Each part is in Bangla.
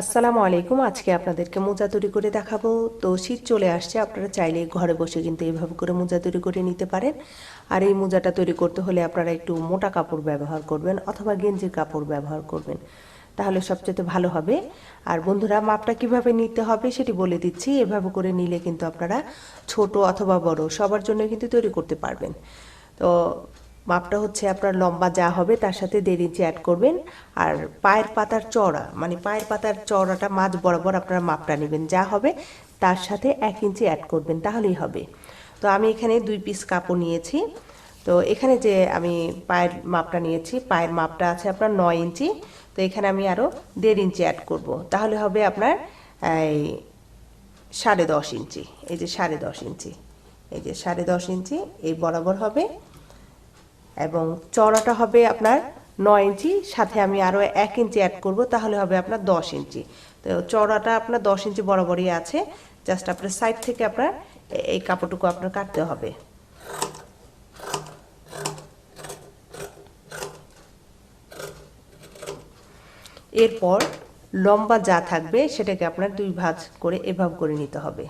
আসসালামু আলাইকুম। আজকে আপনাদেরকে মোজা তৈরি করে দেখাবো। তো শীত চলে আসছে, আপনারা চাইলে ঘরে বসে কিন্তু এইভাবে করে মোজা তৈরি করে নিতে পারেন। আর এই মোজাটা তৈরি করতে হলে আপনারা একটু মোটা কাপড় ব্যবহার করবেন অথবা গেঞ্জির কাপড় ব্যবহার করবেন। তাহলে সবচেয়ে ভালো হবে। আর বন্ধুরা, মাপটা কীভাবে নিতে হবে সেটি বলে দিচ্ছি। এভাবে করে নিলে কিন্তু আপনারা ছোট অথবা বড় সবার জন্য কিন্তু তৈরি করতে পারবেন। তো মাপটা হচ্ছে আপনার লম্বা যা হবে, তার সাথে দেড় ইঞ্চি অ্যাড করবেন। আর পায়ের পাতার চওড়া মানে পায়ের পাতার চওড়াটা মাঝ বরাবর আপনারা মাপটা নেবেন, যা হবে তার সাথে এক ইঞ্চি অ্যাড করবেন, তাহলেই হবে। তো আমি এখানে দুই পিস কাপড় নিয়েছি। তো এখানে যে আমি পায়ের মাপটা নিয়েছি, পায়ের মাপটা আছে আপনার নয় ইঞ্চি। তো এখানে আমি আরও দেড় ইঞ্চি অ্যাড করব, তাহলে হবে আপনার, এই সাড়ে দশ ইঞ্চি, এই যে সাড়ে দশ ইঞ্চি, এই যে সাড়ে দশ ইঞ্চি, এই বরাবর হবে। এবং চওড়াটা হবে আপনার নয় ইঞ্চি, সাথে আমি আরও এক ইঞ্চি অ্যাড করব, তাহলে হবে আপনার দশ ইঞ্চি। তো চওড়াটা আপনার দশ ইঞ্চি বরাবরই আছে জাস্ট আপনার সাইড থেকে আপনার এই কাপড়টুকু আপনার কাটতে হবে। এরপর লম্বা যা থাকবে, সেটাকে আপনার দুই ভাঁজ করে এভাব করে নিতে হবে।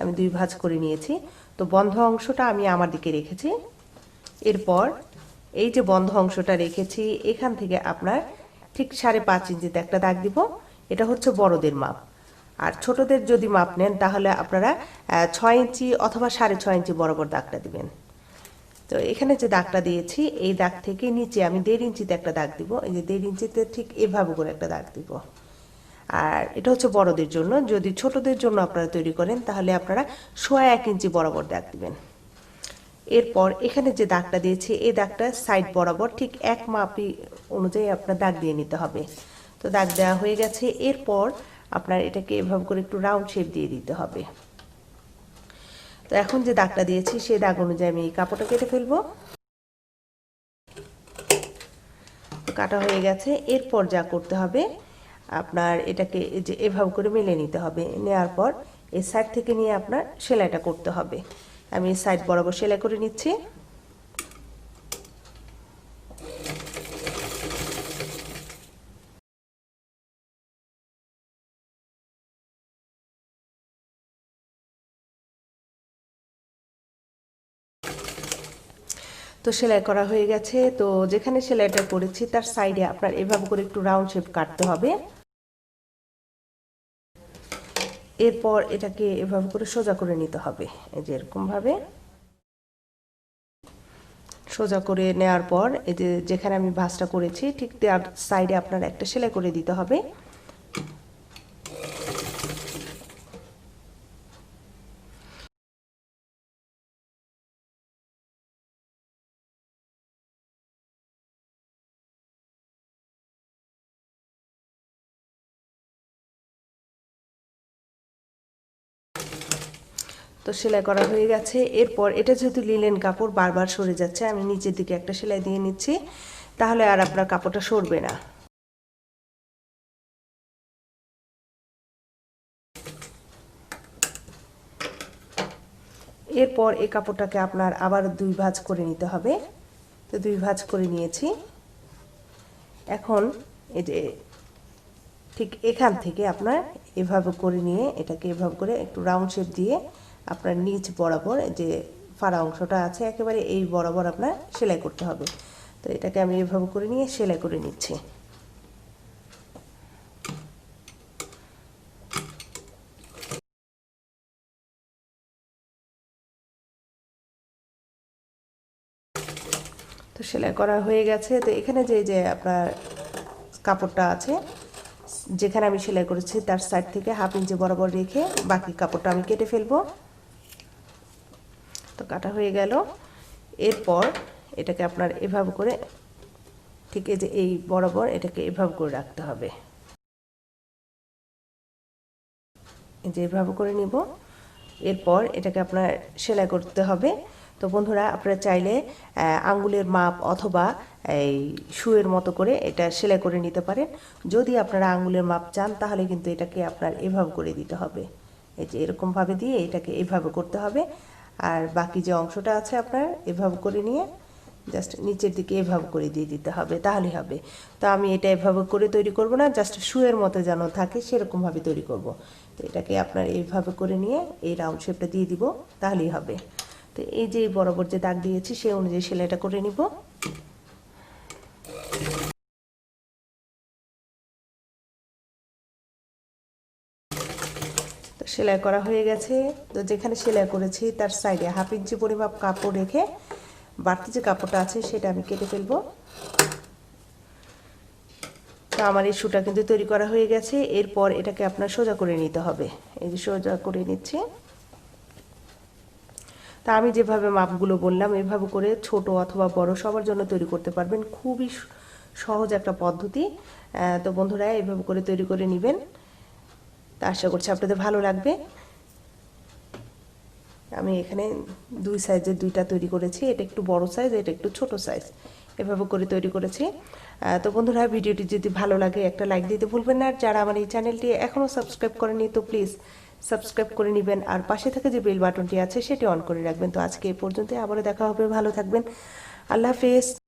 আমি দুই ভাঁজ করে নিয়েছি। তো বন্ধ অংশটা আমি আমার দিকে রেখেছি। এরপর এই যে বন্ধ অংশটা রেখেছি, এখান থেকে আপনার ঠিক সাড়ে পাঁচ ইঞ্চিতে একটা দাগ দিব। এটা হচ্ছে বড়দের মাপ। আর ছোটদের যদি মাপ নেন, তাহলে আপনারা ছয় ইঞ্চি অথবা সাড়ে ছয় ইঞ্চি বরাবর দাগটা দিবেন। তো এখানে যে দাগটা দিয়েছি, এই দাগ থেকে নিচে আমি দেড় ইঞ্চিতে একটা দাগ দিব। এই যে দেড় ইঞ্চিতে ঠিক এভাবে করে একটা দাগ দিব। আর এটা হচ্ছে বড়দের জন্য। যদি ছোটদের জন্য আপনারা তৈরি করেন, তাহলে আপনারা সোয়া এক ইঞ্চি বরাবর দাগ দিবেন। এরপর এখানে যে দাগটা দিয়েছি, এই দাগটা সাইড বরাবর ঠিক এক মাপি অনুযায়ী আপনার দাগ দিয়ে নিতে হবে। তো দাগ দেওয়া হয়ে গেছে, এরপর আপনার এটাকে এভাবে করে একটু রাউন্ড শেপ দিয়ে দিতে হবে। তো এখন যে দাগটা দিয়েছি, সেই দাগ অনুযায়ী আমি এই কাপড়টা কেটে ফেলব। কাটা হয়ে গেছে, এরপর যা করতে হবে, আপনার এটাকে যে এভাবে করে মেলে নিতে হবে। নেওয়ার পর এই সাইড থেকে নিয়ে আপনার সেলাইটা করতে হবে। আমি সাইড বরাবর সেলাই করে নিচ্ছি। তো সেলাই করা হয়ে গেছে। তো যেখানে সেলাইটা করেছি, তার সাইডে আপনার এভাবে করে একটু রাউন্ড শেপ কাটতে হবে। এরপর এটাকে এভাবে করে সোজা করে নিতে হবে। এই যে এরকমভাবে। সোজা করে নেওয়ার পর এই যে যেখানে আমি ভাঁজটা করেছি, ঠিক সাইডে আপনার একটা সেলাই করে দিতে হবে। তো সেলাই করা হয়ে গেছে। এরপর এটা যেহেতু লিলেন কাপড় বারবার সরে যাচ্ছে, আমি নিচের দিকে একটা সেলাই দিয়ে নিচ্ছি, তাহলে আর আপনার কাপড়টা সরবে না। এরপর এই কাপড়টাকে আপনার আবার দুই ভাঁজ করে নিতে হবে। তো দুই ভাঁজ করে নিয়েছি। এখন এই যে ঠিক এখান থেকে আপনার এভাবে করে নিয়ে এটাকে এভাবে করে একটু রাউন্ড শেপ দিয়ে আপনার নিচ বরাবর যে ফাড়া অংশটা আছে, একেবারে এই বরাবর আপনার সেলাই করতে হবে। তো এটাকে আমি এভাবে করে নিয়ে সেলাই করে নিচ্ছি। তো সেলাই করা হয়ে গেছে। তো এখানে যে যে আপনার কাপড়টা আছে, যেখানে আমি সেলাই করেছি, তার সাইড থেকে হাফ ইঞ্চি বরাবর রেখে বাকি কাপড়টা আমি কেটে ফেলব। তো কাটা হয়ে গেল। এরপর এটাকে আপনার এভাবে করে ঠিক যে এই বরাবর এটাকে এভাবে করে রাখতে হবে। যে এভাবে করে নিব। এরপর এটাকে আপনার সেলাই করতে হবে। তো বন্ধুরা, আপনারা চাইলে আঙ্গুলের মাপ অথবা এই শুয়ের মতো করে এটা সেলাই করে নিতে পারেন। যদি আপনারা আঙ্গুলের মাপ চান, তাহলে কিন্তু এটাকে আপনার এভাবে করে দিতে হবে। এই যে এরকমভাবে দিয়ে এটাকে এভাবে করতে হবে। আর বাকি যে অংশটা আছে আপনার, এভাবে করে নিয়ে জাস্ট নিচের দিকে এভাবে করে দিয়ে দিতে হবে, তাহলেই হবে। তো আমি এটা এভাবে করে তৈরি করব না জাস্ট শুয়ের মতো যেন থাকে, সেরকমভাবে তৈরি করব। তো এটাকে আপনার এইভাবে করে নিয়ে এই রাউন্ড শেপটা দিয়ে দিব, তাহলেই হবে। তো এই যে বরাবর যে দাগ দিয়েছি সেই অনুযায়ী সেলাইটা করে নিব। সেলাই করা হয়ে গেছে। তো যেখানে সেলাই করেছি, তার সাইডে হাফ ইঞ্চি পরিমাপ কাপড় রেখে বাড়তি যে কাপড়টা আছে, সেটা আমি কেটে ফেলব। তো আমার এই শুটা কিন্তু তৈরি করা হয়ে গেছে। এরপর এটাকে আপনার সোজা করে নিতে হবে। এই যে সোজা করে নিচ্ছি। তা আমি যেভাবে মাপগুলো বললাম, এভাবে করে ছোট অথবা বড় সবার জন্য তৈরি করতে পারবেন। খুবই সহজ একটা পদ্ধতি। তো বন্ধুরা, এভাবে করে তৈরি করে নেবেন। আশা করছি আপনাদের ভালো লাগবে। আমি এখানে দুই সাইজের দুইটা তৈরি করেছি। এটা একটু বড় সাইজ, এটা একটু ছোট সাইজ। এভাবে করে তৈরি করেছি। তো বন্ধুরা, ভিডিওটি যদি ভালো লাগে, একটা লাইক দিতে ভুলবেন না। আর যারা আমার এই চ্যানেলটি এখনও সাবস্ক্রাইব করেনি তো প্লিজ সাবস্ক্রাইব করে নেবেন। আর পাশে থেকে যে বেল বাটনটি আছে, সেটি অন করে রাখবেন। তো আজকে এই পর্যন্ত আবারও দেখা হবে। ভালো থাকবেন। আল্লাহ হাফেজ।